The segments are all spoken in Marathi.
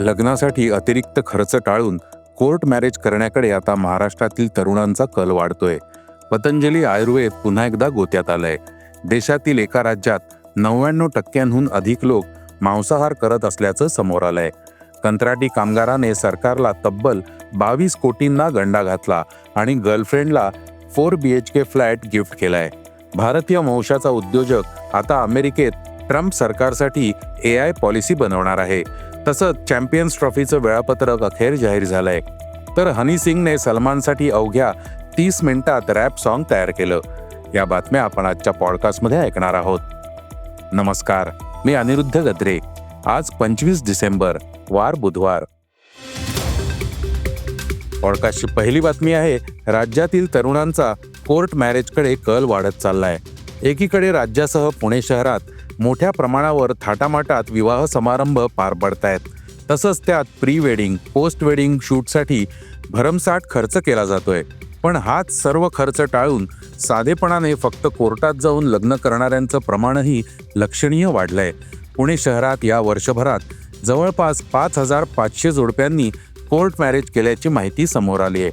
लग्नासाठी अतिरिक्त खर्च टाळून कोर्ट मॅरेज करण्याकडे आता महाराष्ट्रातील तरुणांचा कल वाढतोय. पतंजली आयुर्वेद पुन्हा एकदा गोत्यात आलंय. देशातील एका राज्यात नव्याण्णव टक्क्यांहून अधिक लोक मांसाहार करत असल्याचं समोर आलंय. कंत्राटी कामगाराने सरकारला तब्बल बावीस कोटींना गंडा घातला आणि गर्लफ्रेंडला four B H K flat gift केलाय. भारतीय वंशाचा उद्योजक आता अमेरिकेत ट्रम्प सरकारसाठी ए आय पॉलिसी बनवणार आहे. तसंच चॅम्पियन्स ट्रॉफीचं वेळापत्रक अखेर जाहीर झालंय. तर हनी सिंगने सलमानसाठी अवघ्या तीस मिनिटात रॅप सॉन्ग तयार केलं. या बातम्या आपण आजच्या पॉडकास्टमध्ये ऐकणार आहोत. नमस्कार मी अनिरुद्ध गद्रे. आज पंचवीस डिसेंबर वार बुधवार. पॉडकास्टची पहिली बातमी आहे राज्यातील तरुणांचा कोर्ट मॅरेजकडे कल वाढत चाललाय. एकीकडे राज्यासह पुणे शहरात मोठ्या प्रमाणावर थाटामाटात विवाह समारंभ पार पडतायत. तसंच त्यात प्री वेडिंग पोस्ट वेडिंग शूटसाठी भरमसाठ खर्च केला जातोय. पण हाच सर्व खर्च टाळून साधेपणाने फक्त कोर्टात जाऊन लग्न करणाऱ्यांचं प्रमाणही लक्षणीय वाढलंय. पुणे शहरात या वर्षभरात जवळपास पाच हजार पाचशे जोडप्यांनी कोर्ट मॅरेज केल्याची माहिती समोर आली आहे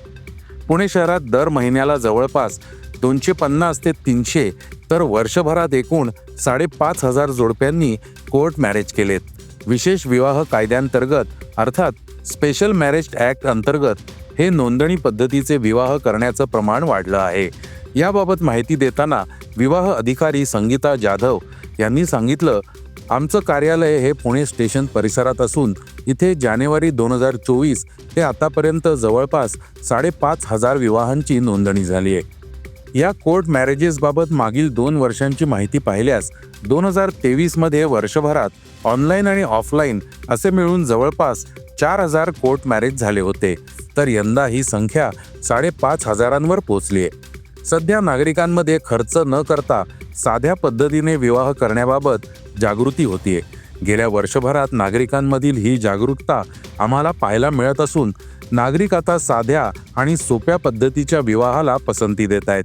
पुणे शहरात दर महिन्याला जवळपास दोनशे पन्नास ते तीनशे तर वर्षभरात एकूण साडेपाच हजार जोडप्यांनी कोर्ट मॅरेज केलेत. विशेष विवाह कायद्यांतर्गत अर्थात स्पेशल मॅरेज ॲक्ट अंतर्गत हे नोंदणी पद्धतीचे विवाह करण्याचं प्रमाण वाढलं आहे. याबाबत माहिती देताना विवाह अधिकारी संगीता जाधव यांनी सांगितलं आमचं कार्यालय हे पुणे स्टेशन परिसरात असून इथे जानेवारी दोन हजार चोवीस ते आतापर्यंत जवळपास साडेपाच हजार विवाहांची नोंदणी झाली आहे. या कोर्ट मॅरेजेसबाबत मागील दोन वर्षांची माहिती पाहिल्यास दोन हजार तेवीसमध्ये वर्षभरात ऑनलाईन आणि ऑफलाईन असे मिळून जवळपास चार हजार कोर्ट मॅरेज झाले होते. तर यंदा ही संख्या साडेपाच हजारांवर पोहोचली आहे. सध्या नागरिकांमध्ये खर्च न करता साध्या पद्धतीने विवाह करण्याबाबत जागृती होतीये. गेल्या वर्षभरात नागरिकांमधील ही जागरूकता आम्हाला पाहायला मिळत असून नागरिक आता साध्या आणि सोप्या पद्धतीच्या विवाहाला पसंती देत आहेत.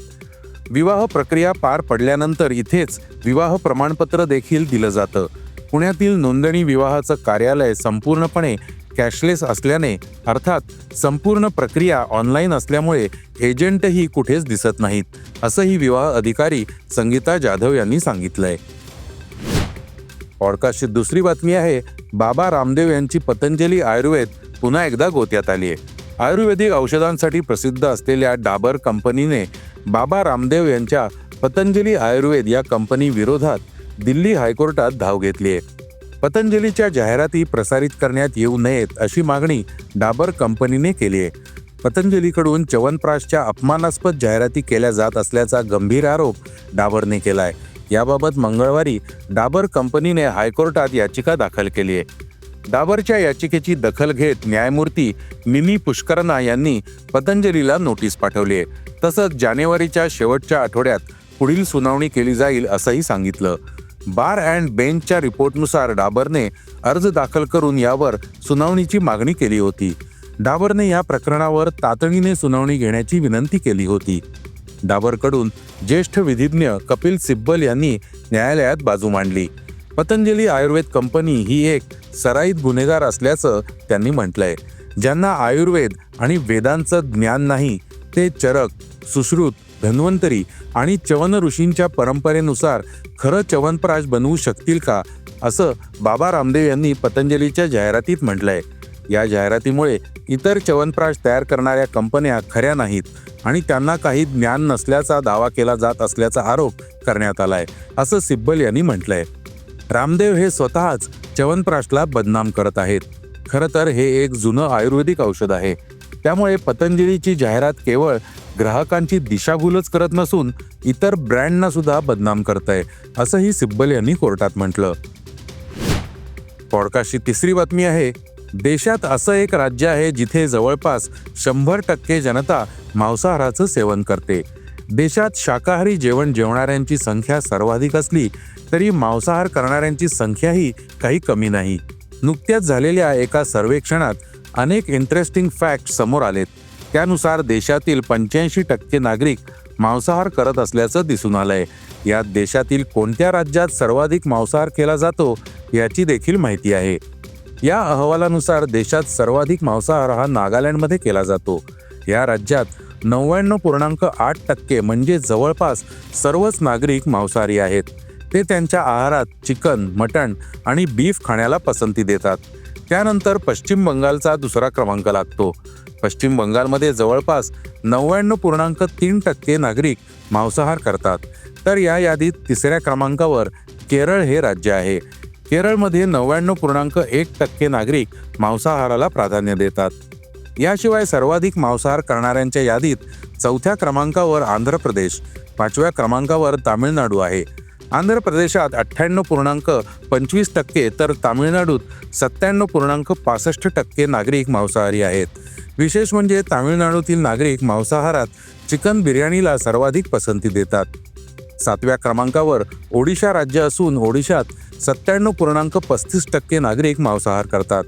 विवाह प्रक्रिया पार पडल्यानंतर इथेच विवाह प्रमाणपत्र देखील दिलं जातं. पुण्यातील नोंदणी विवाहाचं कार्यालय संपूर्णपणे कॅशलेस असल्याने अर्थात संपूर्ण प्रक्रिया ऑनलाईन असल्यामुळे एजंटही कुठेच दिसत नाहीत असंही विवाह अधिकारी संगीता जाधव यांनी सांगितलंय. पॉडकास्टची दुसरी बातमी आहे बाबा रामदेव यांची पतंजली आयुर्वेद पुन्हा एकदा गोत्यात आली आहे. आयुर्वेदिक औषधांसाठी प्रसिद्ध असलेल्या डाबर कंपनीने बाबा रामदेव यांच्या पतंजली आयुर्वेद या कंपनी विरोधात दिल्ली हायकोर्टात धाव घेतली आहे. पतंजलीच्या जाहिराती प्रसारित करण्यात येऊ नयेत अशी मागणी डाबर कंपनीने केली आहे. पतंजलीकडून च्यवनप्राशच्या अपमानास्पद जाहिराती केल्या जात असल्याचा गंभीर आरोप डाबरने केला आहे याबाबत मंगळवारी डाबर कंपनीने हायकोर्टात याचिका दाखल केली आहे. डाबरच्या याचिकेची दखल घेत न्यायमूर्ती मिनी पुष्करना यांनी पतंजलीला नोटीस पाठवली आहे. तसंच जानेवारीच्या शेवटच्या आठवड्यात पुढील सुनावणी केली जाईल असंही सांगितलं. बार अँड बेंचच्या रिपोर्टनुसार डाबरने अर्ज दाखल करून यावर सुनावणीची मागणी केली होती. डाबरने या प्रकरणावर तातडीने सुनावणी घेण्याची विनंती केली होती. डाबरकडून ज्येष्ठ विधिज्ञ कपिल सिब्बल यांनी न्यायालयात बाजू मांडली. पतंजली आयुर्वेद कंपनी ही एक सराईत गुन्हेगार असल्याचं त्यांनी म्हटलंय. ज्यांना आयुर्वेद आणि वेदांचं ज्ञान नाही ते चरक सुश्रुत धन्वंतरी आणि चवन ऋषींच्या परंपरेनुसार खरं च्यवनप्राश बनवू शकतील का असं बाबा रामदेव यांनी पतंजलीच्या जाहिरातीत म्हटलंय. या जाहिरातीमुळे इतर च्यवनप्राश तयार करणाऱ्या कंपन्या खऱ्या नाहीत. आणि त्यांना काही ज्ञान नसल्याचा दावा केला जात असल्याचा आरोप करण्यात आलाय असं सिब्बल यांनी म्हटलंय. रामदेव हे स्वतःच च्यवनप्राशला बदनाम करत आहेत. खरं तर हे एक जुनं आयुर्वेदिक औषध आहे. त्यामुळे पतंजलीची जाहिरात केवळ ग्राहकांची दिशाभूलच करत नसून इतर ब्रँडना सुद्धा बदनाम करत आहे असंही सिब्बल यांनी कोर्टात म्हटलं. पॉडकास्टची तिसरी बातमी आहे देशात असं एक राज्य आहे जिथे जवळपास शंभर टक्के जनता मांसाहाराचं सेवन करते. देशात शाकाहारी जेवण जेवणाऱ्यांची संख्या सर्वाधिक असली तरी मांसाहार करणाऱ्यांची संख्याही काही कमी नाही. नुकत्याच झालेल्या एका सर्वेक्षणात अनेक इंटरेस्टिंग फॅक्ट समोर आलेत. त्यानुसार देशातील पंच्याऐंशी टक्के नागरिक मांसाहार करत असल्याचं दिसून आलंय. यात देशातील कोणत्या राज्यात सर्वाधिक मांसाहार केला जातो याची देखील माहिती आहे. या अहवालानुसार देशात सर्वाधिक मांसाहार हा नागालँडमध्ये केला जातो. या राज्यात नव्याण्णव पूर्णांक आठ टक्के म्हणजे जवळपास सर्वच नागरिक मांसाहारी आहेत. ते त्यांच्या आहारात चिकन मटण आणि बीफ खाण्याला पसंती देतात. त्यानंतर पश्चिम बंगालचा दुसरा क्रमांक लागतो. पश्चिम बंगालमध्ये जवळपास नव्याण्णव पूर्णांक तीन टक्के नागरिक मांसाहार करतात. तर या यादीत तिसऱ्या क्रमांकावर केरळ हे राज्य आहे. केरळमध्ये नव्याण्णव पूर्णांक एक टक्के नागरिक मांसाहाराला प्राधान्य देतात. याशिवाय सर्वाधिक मांसाहार करणाऱ्यांच्या यादीत चौथ्या क्रमांकावर आंध्र प्रदेश पाचव्या क्रमांकावर तामिळनाडू आहे. आंध्र प्रदेशात अठ्ठ्याण्णव पूर्णांक पंचवीस टक्के तर तामिळनाडूत सत्त्याण्णव पूर्णांक पासष्ट टक्के नागरिक मांसाहारी आहेत. विशेष म्हणजे तामिळनाडूतील नागरिक मांसाहारात चिकन बिर्याणीला सर्वाधिक पसंती देतात. सातव्या क्रमांकावर ओडिशा राज्य असून ओडिशात सत्त्याण्णव पूर्णांक पस्तीस टक्के नागरिक मांसाहार करतात.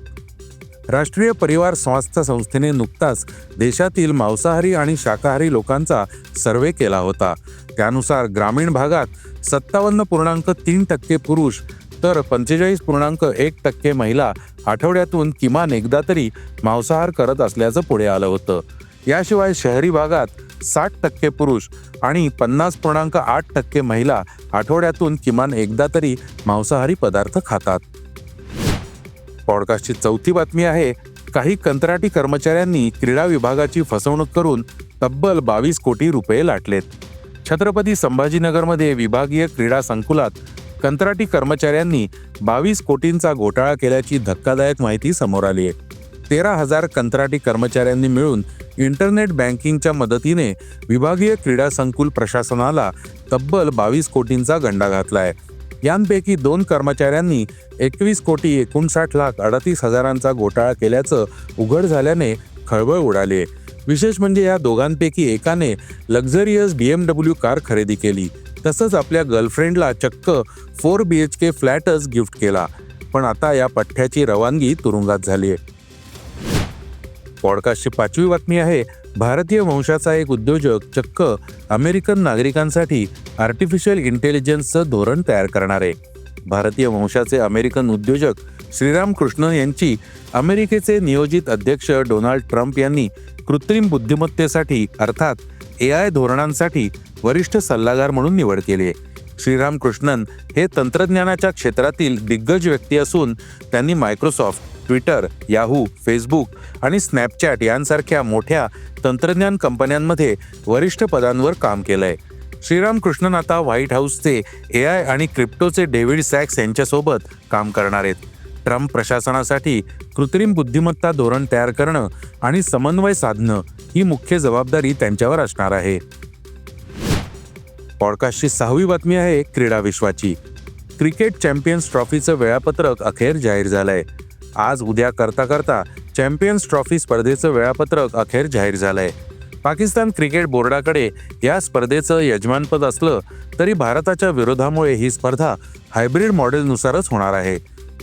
राष्ट्रीय परिवार स्वास्थ्य संस्थेने नुकताच देशातील मांसाहारी आणि शाकाहारी लोकांचा सर्वे केला होता. त्यानुसार ग्रामीण भागात सत्तावन्न पूर्णांक तीन टक्के पुरुष तर पंचेचाळीस पूर्णांक एक टक्के महिला आठवड्यातून किमान एकदा तरी मांसाहार करत असल्याचं पुढे आलं होतं. याशिवाय शहरी भागात साठ टक्के पुरुष आणि पन्नास पूर्णांक आठ टक्के महिला आठवड्यातून किमान एकदा तरी मांसाहारी पदार्थ खातात. पॉडकास्टची चौथी बातमी आहे काही कंत्राटी कर्मचाऱ्यांनी क्रीडा विभागाची फसवणूक करून तब्बल बावीस कोटी रुपये लाटलेत. छत्रपती संभाजीनगरमध्ये विभागीय क्रीडा संकुलात कंत्राटी कर्मचाऱ्यांनी बावीस कोटींचा घोटाळा केल्याची धक्कादायक माहिती समोर आली आहे तेरा हजार कंत्राटी कर्मचाऱ्यांनी मिळून इंटरनेट बँकिंगच्या मदतीने विभागीय क्रीडा संकुल प्रशासनाला तब्बल बावीस कोटींचा गंडा घातलाय. यांपैकी दोन कर्मचाऱ्यांनी एकवीस कोटी एकोणसाठ लाख अडतीस हजारांचा घोटाळा केल्याचं उघड झाल्याने खळबळ उडाली. विशेष म्हणजे या दोघांपैकी एकाने luxurious B M W car खरेदी केली. तसंच आपल्या गर्लफ्रेंडला चक्क फोर बी एच के फ्लॅटच गिफ्ट केला. पण आता या पठ्ठ्याची रवानगी तुरुंगात झाली आहे पॉडकास्टची पाचवी बातमी आहे भारतीय वंशाचा एक उद्योजक चक्क अमेरिकन नागरिकांसाठी आर्टिफिशियल इंटेलिजन्सचं धोरण तयार करणार आहे. भारतीय वंशाचे अमेरिकन उद्योजक श्रीराम कृष्ण यांची अमेरिकेचे नियोजित अध्यक्ष डोनाल्ड ट्रम्प यांनी कृत्रिम बुद्धिमत्तेसाठी अर्थात ए आय धोरणांसाठी वरिष्ठ सल्लागार म्हणून निवड केली आहे. श्रीराम कृष्णन हे तंत्रज्ञानाच्या क्षेत्रातील दिग्गज व्यक्ती असून त्यांनी मायक्रोसॉफ्ट ट्विटर याहू फेसबुक आणि स्नॅपचॅट यांसारख्या मोठ्या तंत्रज्ञान कंपन्यांमध्ये वरिष्ठ पदांवर काम केलंय. श्रीराम कृष्णन आता व्हाईट हाऊसचे ए आय आणि क्रिप्टोचे डेव्हिड सॅक्स यांच्यासोबत काम करणार आहेत. ट्रम्प प्रशासनासाठी कृत्रिम बुद्धिमत्ता धोरण तयार करणं आणि समन्वय साधणं ही मुख्य जबाबदारी त्यांच्यावर असणार आहे. पॉडकास्टची सहावी बातमी आहे क्रीडा विश्वाची. क्रिकेट चॅम्पियन्स ट्रॉफीचं वेळापत्रक अखेर जाहीर झालंय. आज उद्या करता करता चॅम्पियन्स ट्रॉफी स्पर्धेचं वेळापत्रक अखेर जाहीर झालंय. पाकिस्तान क्रिकेट बोर्डाकडे या स्पर्धेचं यजमानपद असलं तरी भारताच्या विरोधामुळे ही स्पर्धा हायब्रिड मॉडेलनुसारच होणार आहे.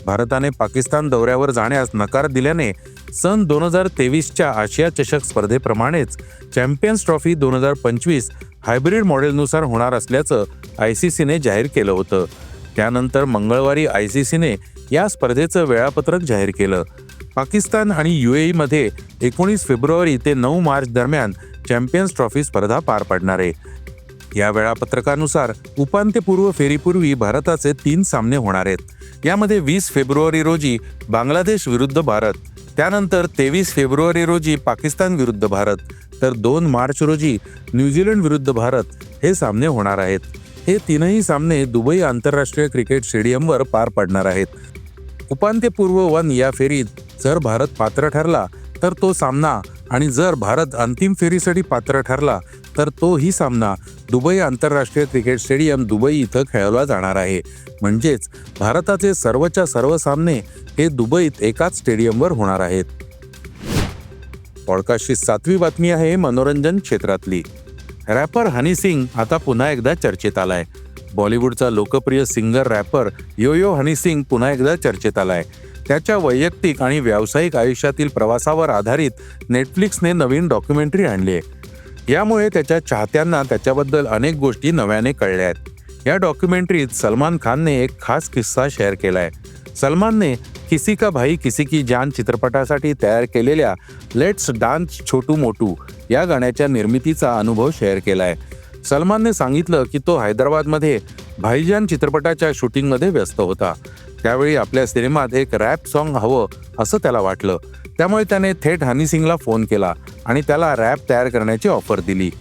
भारताने पाकिस्तान दौऱ्यावर जाण्यास नकार दिल्याने सन दोन हजार तेवीसच्या आशिया चषक स्पर्धेप्रमाणेच चॅम्पियन्स ट्रॉफी दोन हजार पंचवीस हायब्रिड मॉडेलनुसार होणार असल्याचं आय सी सीने जाहीर केलं होतं. त्यानंतर मंगळवारी आय सी सीने या स्पर्धेचं वेळापत्रक जाहीर केलं. पाकिस्तान आणि यू मध्ये एकोणीस फेब्रुवारी ते नऊ मार्च दरम्यान चॅम्पियन्स ट्रॉफी स्पर्धा पार पडणार आहे. या वेळापत्रकानुसार उपांत्यपूर्व फेरीपूर्वी भारताचे तीन सामने होणार आहेत. यामध्ये वीस फेब्रुवारी रोजी बांगलादेश विरुद्ध भारत त्यानंतर तेवीस फेब्रुवारी रोजी पाकिस्तान विरुद्ध भारत तर दोन मार्च रोजी न्यूझीलंड विरुद्ध भारत हे सामने होणार आहेत. हे तीनही सामने दुबई आंतरराष्ट्रीय क्रिकेट स्टेडियमवर पार पडणार आहेत. उपांत्यपूर्व वन या फेरीत जर भारत पात्र ठरला तर तो सामना. आणि जर भारत अंतिम फेरीसाठी पात्र ठरला तर तोही सामना. दुबई आंतरराष्ट्रीय क्रिकेट स्टेडियम दुबई इथं खेळवला जाणार आहे. म्हणजेच भारताचे सर्वच्या सर्व सामने हे दुबईत एकाच स्टेडियमवर होणार आहेत. पॉडकास्टची सातवी बातमी आहे मनोरंजन क्षेत्रातली. रॅपर हनी सिंग आता पुन्हा एकदा चर्चेत आलाय. बॉलिवूडचा लोकप्रिय singer rapper yo yo Honey Singh पुन्हा एकदा चर्चेत आलाय. त्याच्या वैयक्तिक आणि व्यावसायिक आयुष्यातील प्रवासावर आधारित नेटफ्लिक्सने नवीन डॉक्युमेंटरी आणली आहे. यामुळे त्याच्या चाहत्यांना त्याच्याबद्दल अनेक गोष्टी नव्याने कळल्या आहेत. या डॉक्युमेंटरीत सलमान खानने एक खास किस्सा शेअर केलाय. सलमानने किसी का भाई किसी की जान चित्रपटासाठी तयार केलेल्या लेट्स डान्स छोटू मोटू या गाण्याच्या निर्मितीचा अनुभव शेअर केलाय. सलमानने सांगितलं की तो हैदराबादमध्ये भाईजान चित्रपटाच्या शूटिंगमध्ये व्यस्त होता. त्यावेळी आपल्या सिनेमात एक रॅप सॉन्ग हवं असं त्याला वाटलं. त्यामुळे त्याने थेट हनी सिंगला फोन केला आणि त्याला रॅप तयार करण्याची ऑफर दिली.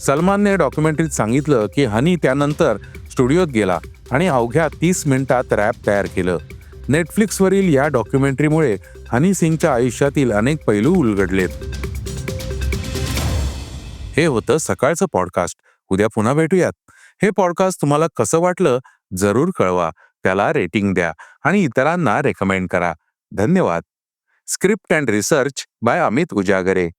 सलमानने डॉक्युमेंटरीत सांगितलं की हनी त्यानंतर स्टुडिओत गेला आणि अवघ्या तीस मिनिटात रॅप तयार केलं. नेटफ्लिक्सवरील या डॉक्युमेंटरीमुळे हनी सिंगच्या आयुष्यातील अनेक पैलू उलगडलेत. हे होतं सकाळचं पॉडकास्ट. उद्या पुन्हा भेटूयात. हे पॉडकास्ट तुम्हाला कसं वाटलं जरूर कळवा. त्याला रेटिंग द्या आणि इतरांना रेकमेंड करा. धन्यवाद. Script and research by Amit Ujagare.